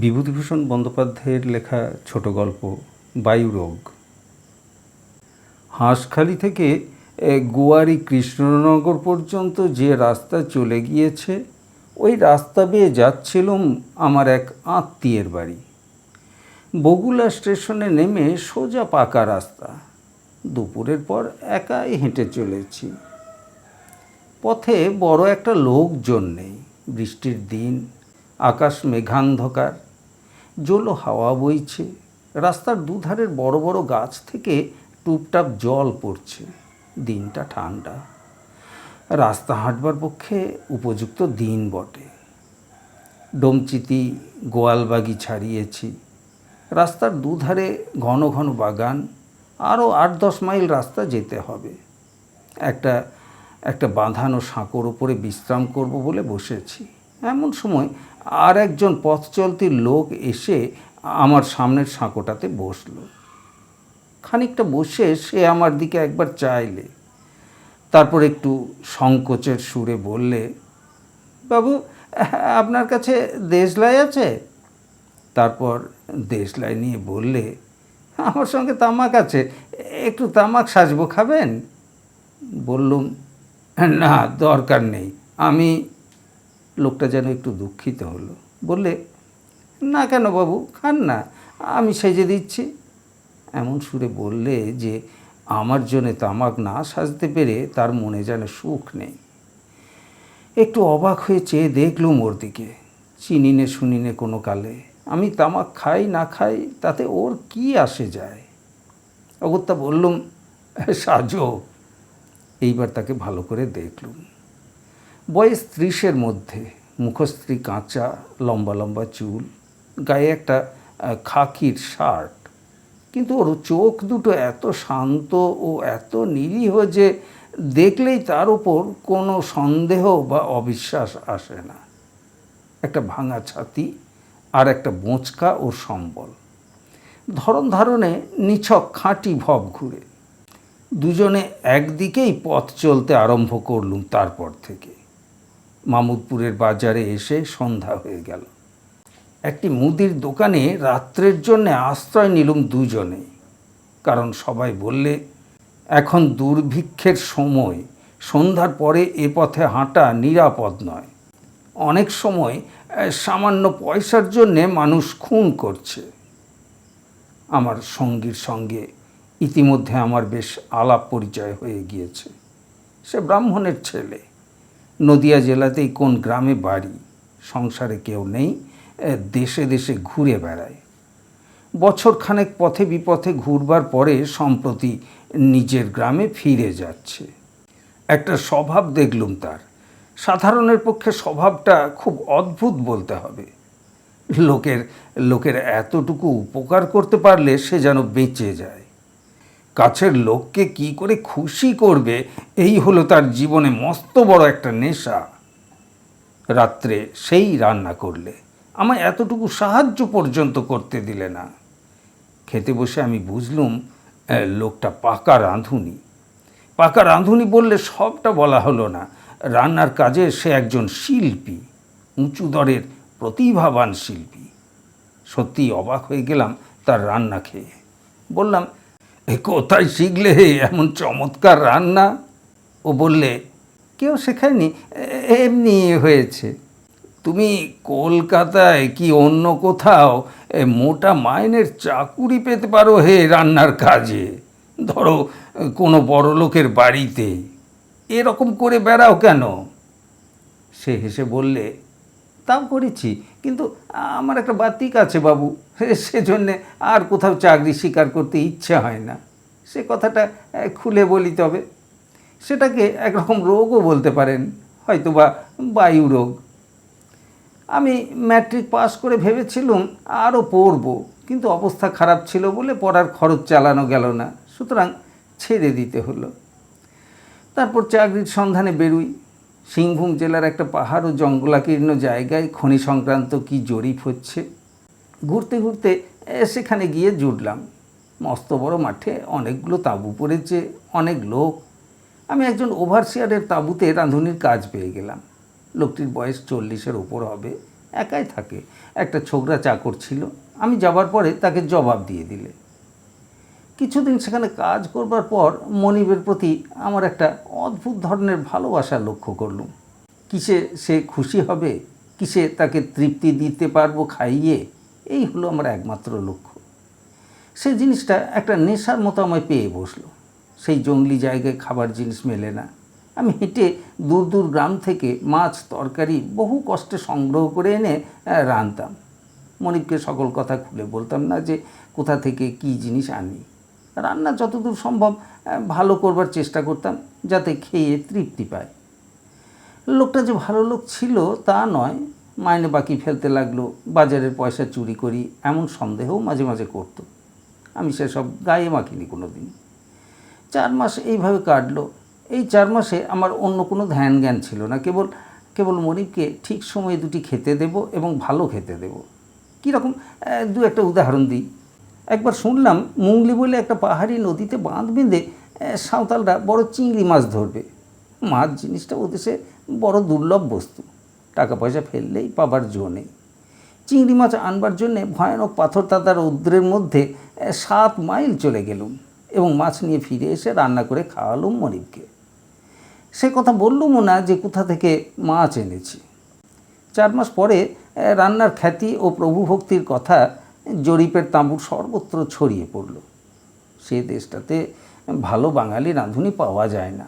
বিভূতিভূষণ বন্দ্যোপাধ্যায়ের লেখা ছোট গল্প বায়ুরোগ হাঁসখালি থেকে গোয়ারি কৃষ্ণনগর পর্যন্ত যে রাস্তা চলে গিয়েছে, ওই রাস্তা বেয়ে যাচ্ছিলাম আমার এক আত্মীয়ের বাড়ি। বগুলা স্টেশনে নেমে সোজা পাকা রাস্তা। দুপুরের পর একাই হেঁটে চলেছি। পথে বড় একটা লোকজন নেই। বৃষ্টির দিন, আকাশ মেঘান্ধকার। জলো হাওয়া বইছে। রাস্তার দুধারের বড় বড় গাছ থেকে টুপটাপ জল পড়ছে। দিনটা ঠান্ডা। রাস্তা হাঁটবার পক্ষে উপযুক্ত দিন বটে। ডোমচিতি, গোয়ালবাগি ছাড়িয়েছি। রাস্তার দুধারে ঘন ঘন বাগান, আরও আট দশ মাইল রাস্তা যেতে হবে। একটা একটা বাঁধানো সাঁকোর ওপরে বিশ্রাম করব বলে বসেছি। এমন সময় আর একজন পথ চলতি লোক এসে আমার সামনের সাঁকোটাতে বসল। খানিকটা বসে সে আমার দিকে একবার চাইলে। তারপর একটু সংকোচের সুরে বললে, বাবু, আপনার কাছে দেশলাই আছে? তারপর দেশলাই নিয়ে বললে, আমার সঙ্গে তামাক আছে, একটু তামাক সাজবো খাবেন? বললুম, না, দরকার নেই, আমি লোকটা যেন একটু দুঃখিত হলো। বললে, না কেন বাবু, খান না, আমি সেজে দিচ্ছি। এমন সুরে বললে যে, আমার জন্যে তামাক না সাজতে পেরে তার মনে যেন সুখ নেই। একটু অবাক হয়ে চেয়ে দেখলুম ওর দিকে চিনি চিনিনে শুনিনে কোনো কালে। আমি তামাক খাই না খাই, তাতে ওর কি আসে যায়? অগত্যা বললুম, সাজো। এইবার তাকে ভালো করে দেখলুম। বয়স ত্রিশের মধ্যে মুখশ্রী, কাঁচা, লম্বা লম্বা চুল, গায়ে একটা খাকির শার্ট। কিন্তু ওর চোখ দুটো এত শান্ত ও এত নিরীহ যে দেখলেই তার উপর কোনো সন্দেহ বা অবিশ্বাস আসে না। একটা ভাঙা ছাতি আর একটা বোঁচকা ওর সম্বল। ধরন ধারণে নিছক খাঁটি ভব ঘুরে। দুজনে একদিকেই পথ চলতে আরম্ভ করলুম তারপর থেকে। মামুদপুরের বাজারে এসে সন্ধ্যা হয়ে গেল। একটি মুদির দোকানে রাত্রের জন্য আশ্রয় নিলুম দুজনে। কারণ সবাই বললে, এখন দুর্ভিক্ষের সময়, সন্ধ্যার পরে এ পথে হাঁটা নিরাপদ নয়। অনেক সময় সামান্য পয়সার জন্যে মানুষ খুন করছে। আমার সঙ্গীর সঙ্গে ইতিমধ্যে আমার বেশ আলাপ পরিচয় হয়ে গিয়েছে। সে ব্রাহ্মণের ছেলে। নদিয়া জেলাতেই কোন গ্রামে বাড়ি? সংসারে কেউ নেই দেশে দেশে ঘুরে বেড়ায়। বছরখানেক পথে বিপথে ঘুরবার পরে সম্প্রতি নিজের গ্রামে ফিরে যাচ্ছে। একটা স্বভাব দেখলুম তার। সাধারণের পক্ষে স্বভাবটা খুব অদ্ভুত বলতে হবে। লোকের লোকের এতটুকু উপকার করতে পারলে সে যেন বেঁচে যায়। কাছের লোককে কি করে খুশি করবে, এই হলো তার জীবনে মস্ত বড় একটা নেশা। রাত্রে সেই রান্না করলে, আমায় এতটুকু সাহায্য পর্যন্ত করতে দিলে না। খেতে বসে আমি বুঝলুম লোকটা পাকা রাঁধুনি। পাকা রাঁধুনি বললে সবটা বলা হলো না। রান্নার কাজে সে একজন শিল্পী, উঁচু দরের প্রতিভাবান শিল্পী। সত্যি অবাক হয়ে গেলাম তার রান্না খেয়ে। বললাম কোথায় শিখলে এমন চমৎকার রান্না? ও বললে, কেউ শেখায়নি এমনি হয়েছে। তুমি কলকাতায় কি অন্য কোথাও মোটা মাইনের চাকুরি পেতে পারো হে রান্নার কাজে? ধরো, কোনো বড় লোকের বাড়িতে। এরকম করে বেড়াও কেন? সে হেসে বললে, তাও করেছি। কিন্তু আমার একটা বাতিক আছে বাবু। সেজন্যে আর কোথাও চাকরি স্বীকার করতে ইচ্ছে হয় না। সে কথাটা খুলে বলি তবে। সেটাকে একরকম রোগও বলতে পারেন হয়তো বা বায়ু রোগ। আমি ম্যাট্রিক পাস করে ভেবেছিলুম আরও পড়ব, কিন্তু অবস্থা খারাপ ছিল বলে পড়ার খরচ চালানো গেল না। সুতরাং ছেড়ে দিতে হলো। তারপর চাকরির সন্ধানে বেরুই। সিংভূম জেলার একটা পাহাড় ও জঙ্গলাকীর্ণ জায়গায় খনি সংক্রান্ত কি জরিপ হচ্ছে? ঘুরতে ঘুরতে সেখানে গিয়ে জুটলাম মস্ত বড় মাঠে অনেকগুলো তাঁবু পড়েছে, অনেক লোক। আমি একজন ওভারসিয়ারের তাঁবুতে রাঁধুনির কাজ পেয়ে গেলাম। লোকটির বয়স চল্লিশের ওপর হবে, একাই থাকে। একটা ছোকরা চাকর ছিল। আমি যাবার পরে তাকে জবাব দিয়ে দিলে। কিছুদিন সেখানে কাজ করবার পর মনিবের প্রতি আমার একটা অদ্ভুত ধরনের ভালোবাসা লক্ষ্য করলুম। কিসে সে খুশি হবে? কিসে তাকে তৃপ্তি দিতে পারব খাইয়ে? এই হলো আমার একমাত্র লক্ষ্য। সে জিনিসটা একটা নেশার মতো আমায় পেয়ে বসল। সেই জঙ্গলি জায়গায় খাবার জিনিস মেলে না। আমি হেঁটে দূর দূর গ্রাম থেকে মাছ, তরকারি বহু কষ্টে সংগ্রহ করে এনে রাঁধতাম। মনিবকে সকল কথা খুলে বলতাম না যে কোথা থেকে কি জিনিস আনি। রান্না যতদূর সম্ভব ভালো করবার চেষ্টা করতাম যাতে খেয়ে তৃপ্তি পায়। লোকটা যে ভালো লোক ছিল তা নয়, মাইনে বাকি ফেলতে লাগল, বাজারের পয়সা চুরি করি, এমন সন্দেহও মাঝে মাঝে করতো। আমি সেসব গায়ে মাখিনি কোনো দিন চার মাস এইভাবে কাটলো। এই চার মাসে আমার অন্য কোনো ধ্যান জ্ঞান ছিল না। কেবল কেবল মনিবকে ঠিক সময়ে দুটি খেতে দেব এবং ভালো খেতে দেব। কীরকম দু একটা উদাহরণ দিই। একবার শুনলাম মুংলি বলে একটা পাহাড়ি নদীতে বাঁধ বেঁধে সাঁওতালরা বড় চিংড়ি মাছ ধরবে। মাছ জিনিসটা ওদেশে বড় দুর্লভ বস্তু। টাকা পয়সা ফেললেই পাবার জো নেই। চিংড়ি মাছ আনবার জন্যে ভয়ানক পাথর তাতার রৌদ্রের মধ্যে সাত মাইল চলে গেলুম এবং মাছ নিয়ে ফিরে এসে রান্না করে খাওয়ালুম মনিবকে। সে কথা বললুমও না যে কোথা থেকে মাছ এনেছি। চার মাস পরে রান্নার খ্যাতি ও প্রভুভক্তির কথা জরিপের তাঁবুর সর্বত্র ছড়িয়ে পড়ল। সে দেশটাতে ভালো বাঙালি রাঁধুনি পাওয়া যায় না।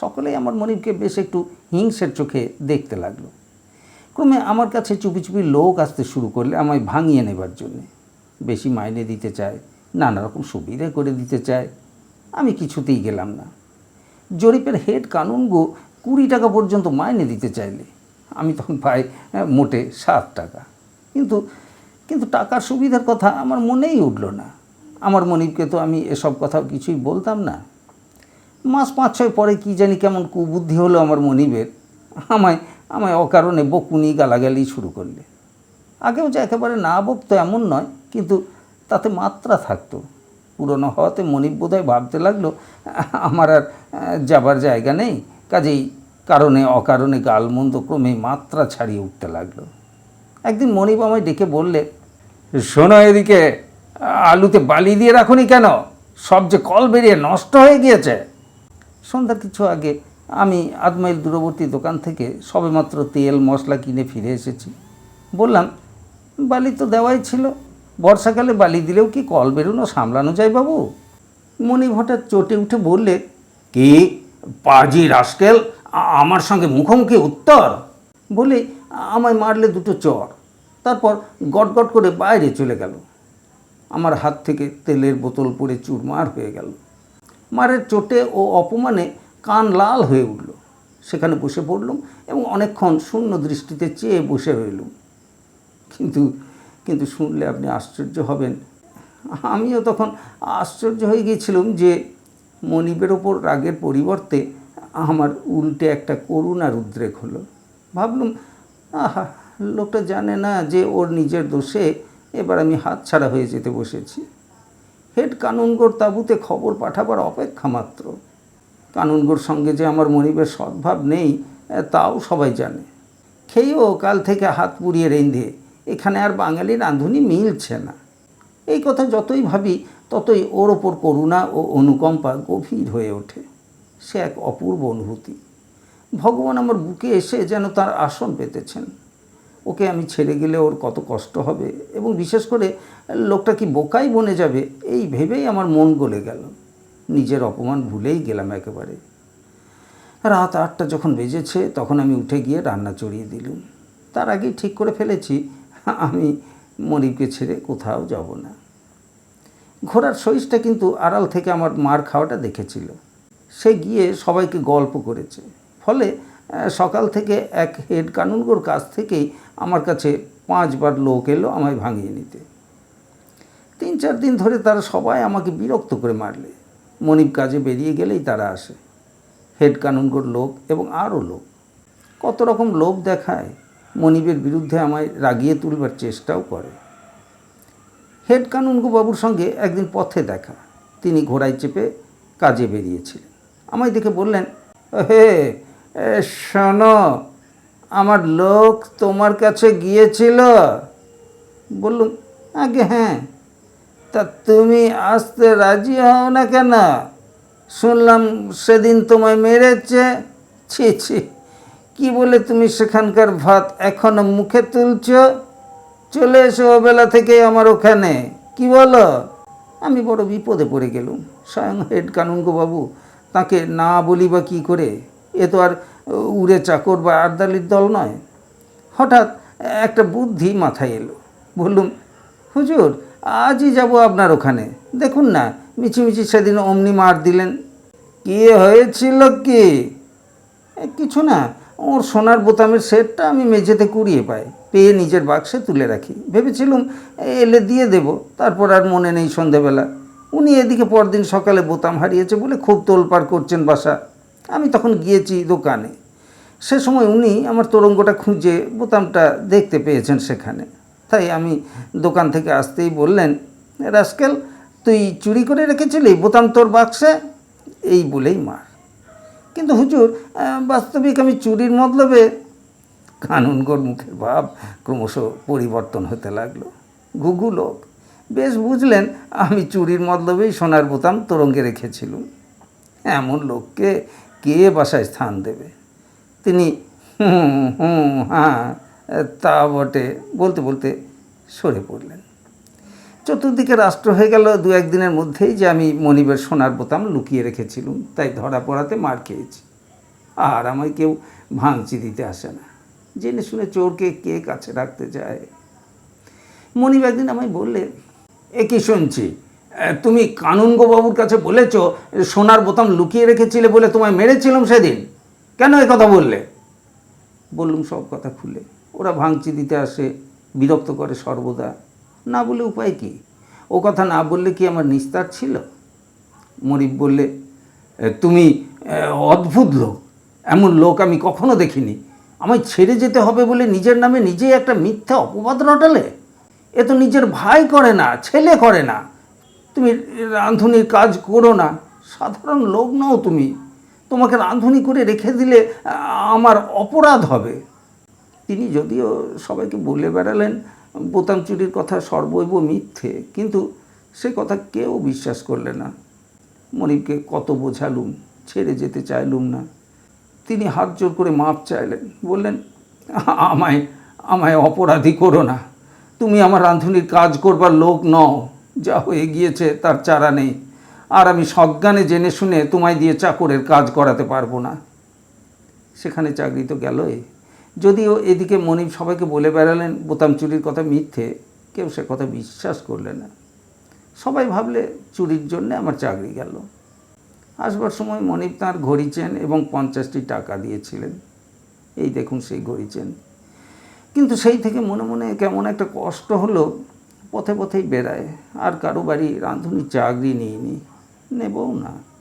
সকলেই আমার মনিবকে বেশ একটু হিংসের চোখে দেখতে লাগল। ক্রমে আমার কাছে চুপি চুপি লোক আসতে শুরু করলে আমায় ভাঙিয়ে নেবার জন্যে। বেশি মাইনে দিতে চায়, নানা রকম সুবিধা করে দিতে চায়। আমি কিছুতেই গেলাম না। জরিপের হেড কানুনগো কুড়ি টাকা পর্যন্ত মাইনে দিতে চাইলে। আমি তখন পাই মোটে সাত টাকা। কিন্তু কিন্তু টাকার সুবিধার কথা আমার মনেই উঠল না। আমার মনিবকে তো আমি এসব কথা কিছুই বলতাম না। মাস পাঁচ ছয় পরে কি জানি কেমন কুবুদ্ধি হলো আমার মনিবের। আমায় আমায় অকারণে বকুনি গালাগালি শুরু করলে। আগেও যে একেবারে না বকতো এমন নয়, কিন্তু তাতে মাত্রা থাকতো। পুরনো হওয়াতে মনিব বোধহয় ভাবতে লাগল, আমার আর যাবার জায়গা নেই। কাজেই কারণে অকারণে গালমন্দ ক্রমে মাত্রা ছাড়িয়ে উঠতে লাগল। একদিন মনিব আমায় ডেকে বললে, শোনো এদিকে, আলুতে বালি দিয়ে রাখুনি কেন? সব যে কল বেরিয়ে নষ্ট হয়ে গিয়েছে। সন্ধ্যার কিছু আগে আমি আধ মাইল দূরবর্তী দোকান থেকে সবেমাত্র তেল, মশলা কিনে ফিরে এসেছি। বললাম, বালি তো দেওয়াই ছিল, বর্ষাকালে বালি দিলেও কি কল বেরোনো, সামলানো যায় বাবু? মনিব হঠাৎ চটে উঠে বললে, কি, পাজি রাস্কেল আমার সঙ্গে মুখোমুখি উত্তর? বলে আমায় মারলে দুটো চর। তারপর গটগট করে বাইরে চলে গেল। আমার হাত থেকে তেলের বোতল পড়ে চুরমার হয়ে গেল। মারের চোটে ও অপমানে কান লাল হয়ে উঠল। সেখানে বসে পড়লুম এবং অনেকক্ষণ শূন্য দৃষ্টিতে চেয়ে বসে রইলুম। কিন্তু কিন্তু শুনলে আপনি আশ্চর্য হবেন। আমিও তখন আশ্চর্য হয়ে গিয়েছিলাম যে মনিবের ওপর রাগের পরিবর্তে আমার উল্টে একটা করুণার উদ্রেক হলো। ভাবলুম আহা, লোকটা জানে না যে ওর নিজের দোষে এবার আমি হাতছাড়া হয়ে যেতে বসেছি। হেড কানুনগোর তাঁবুতে খবর পাঠাবার অপেক্ষা মাত্র। কানুনগোর সঙ্গে যে আমার মনিবের সদ্ভাব নেই তাও সবাই জানে। খেয়েও কাল থেকে হাত পুড়িয়ে রেঁধে এখানে আর বাঙালি রাঁধুনি মিলছে না। এই কথা যতই ভাবি, ততই ওর ওপর করুণা ও অনুকম্পা গভীর হয়ে ওঠে। সে এক অপূর্ব অনুভূতি। ভগবান আমার বুকে এসে যেন তার আসন পেতেছেন। ওকে আমি ছেড়ে গেলে ওর কত কষ্ট হবে এবং বিশেষ করে লোকটা কি বোকাই বনে যাবে, এই ভেবেই আমার মন গলে গেল। নিজের অপমান ভুলেই গেলাম একেবারে। রাত আটটা যখন বেজেছে, তখন আমি উঠে গিয়ে রান্না চড়িয়ে দিলুম। তার আগেই ঠিক করে ফেলেছি, আমি মনিবকে ছেড়ে কোথাও যাব না। ঘোড়ার সহিসটা কিন্তু আড়াল থেকে আমার মার খাওয়াটা দেখেছিল। সে গিয়ে সবাইকে গল্প করেছে। সকাল থেকে এক হেড কানুনগোর কাছ থেকেই আমার কাছে পাঁচবার লোক এলো আমায় ভাঙিয়ে নিতে। তিন চার দিন ধরে তারা সবাই আমাকে বিরক্ত করে মারলে। মনিব কাজে বেরিয়ে গেলেই তারা আসে। হেড কানুনগোর লোক এবং আরও লোক। কত রকম লোভ দেখায়, মনিবের বিরুদ্ধে আমায় রাগিয়ে তুলবার চেষ্টাও করে। হেড কানুনগো বাবুর সঙ্গে একদিন পথে দেখা। তিনি ঘোড়ায় চেপে কাজে বেরিয়েছিলেন। আমায় দেখে বললেন, হে শোনো, আমার লোক তোমার কাছে গিয়েছিল। বললুম, আগে হ্যাঁ তা তুমি আসতে রাজি হও না কেন? শুনলাম সেদিন তোমায় মেরেছে। ছি ছি, কি বলে তুমি সেখানকার ভাত এখনও মুখে তুলছ? চলে এসো বেলা থেকে আমার ওখানে। কি বলো? আমি বড় বিপদে পড়ে গেলুম। স্বয়ং হেড কানুনগো বাবু তাকে না বলি বা কী করে? এ তো আর উড়ে চাকর বা আর্দালির দল নয়। হঠাৎ একটা বুদ্ধি মাথায় এলো। বললুম, হুজুর, আজই যাব আপনার ওখানে। দেখুন না, মিছিমিছি সেদিন অমনি মার দিলেন। কি হয়েছিল কি? কিছু না, ওর সোনার বোতামের সেটটা আমি মেঝেতে কুড়িয়ে পাই। পেয়ে নিজের বাক্সে তুলে রাখি। ভেবেছিলুম, এলে দিয়ে দেব, তারপর আর মনে নেই সন্ধেবেলা। উনি এদিকে পরদিন সকালে বোতাম হারিয়েছে বলে খুব তোলপাড় করছেন বাসা। আমি তখন গিয়েছি দোকানে। সে সময় উনি আমার তোরঙ্গটা খুঁজে বোতামটা দেখতে পেয়েছেন সেখানে। তাই আমি দোকান থেকে আসতেই বললেন, রাস্কেল, তুই চুরি করে রেখেছিলি? বোতাম তোর বাক্সে? এই বলেই মার। কিন্তু হুজুর বাস্তবিক আমি চুরির মতলবে? কানুনগর মুখের ভাব ক্রমশ পরিবর্তন হতে লাগল। ঘুঘু লোক। বেশ বুঝলেন, আমি চুরির মতলবেই সোনার বোতাম তোরঙ্গে রেখেছিলুম। এমন লোককে কে বাসায় স্থান দেবে? তিনি, হুম হুম হ্যাঁ তা বটে, বলতে বলতে সরে পড়লেন। চতুর্দিকে রাষ্ট্র হয়ে গেল দু একদিনের মধ্যেই যে আমি মনিবের সোনার বোতাম লুকিয়ে রেখেছিলুম, তাই ধরা পড়াতে মার খেয়েছি। আর আমায় কেউ ভাঙচি দিতে আসে না। জেনে শুনে চোরকে কে কাছে রাখতে চায়? মনিব একদিন আমায় বললে, এ কি শুনছি? তুমি কানুনগো বাবুর কাছে বলেছ, সোনার বোতাম লুকিয়ে রেখেছিলে বলে তোমায় মেরেছিলাম সেদিন। কেন এ কথা বললে? বললুম, সব কথা খুলে। ওরা ভাঙচি দিতে আসে, বিরক্ত করে সর্বদা। না বলে উপায় কি? ও কথা না বললে কি আমার নিস্তার ছিল? মরিব বললে তুমি অদ্ভুত লোক। এমন লোক আমি কখনো দেখিনি। আমায় ছেড়ে যেতে হবে বলে নিজের নামে নিজেই একটা মিথ্যা অপবাদ রটালে? এ তো নিজের ভাই করে না, ছেলে করে না। তুমি রাঁধুনির কাজ করো না। সাধারণ লোক নও তুমি। তোমাকে রাঁধুনি করে রেখে দিলে, আমার অপরাধ হবে। তিনি যদিও সবাইকে বলে বেড়ালেন, বোতাম চুরির কথা সর্বৈব মিথ্যে, কিন্তু সে কথা কেউ বিশ্বাস করলে না। মনিবকে কত বোঝালুম, ছেড়ে যেতে চাইলুম না। তিনি হাত জোর করে মাপ চাইলেন, বললেন, আমায় আমায় অপরাধী করো না। তুমি আমার রাঁধুনির কাজ করবার লোক নও। যা হয়ে গিয়েছে তার চারা নেই। আর আমি সজ্ঞানে জেনে শুনে তোমায় দিয়ে চাকরের কাজ করাতে পারব না। সেখানে চাকরি তো গেলই। যদিও এদিকে মনিব সবাইকে বলে বেড়ালেন, বোতাম চুরির কথা মিথ্যে, কেউ সে কথা বিশ্বাস করলে না। সবাই ভাবলে চুরির জন্যে আমার চাকরি গেল। আসবার সময় মনিব তাঁর ঘড়ি চেন এবং পঞ্চাশটি টাকা দিয়েছিলেন। এই দেখুন সেই ঘড়ি চেন। কিন্তু সেই থেকে মনে মনে কেমন একটা কষ্ট হলো পথে পথেই বেড়ায়। আর কারও বাড়ি রাঁধুনির চাকরি নিইনি। নেবও না।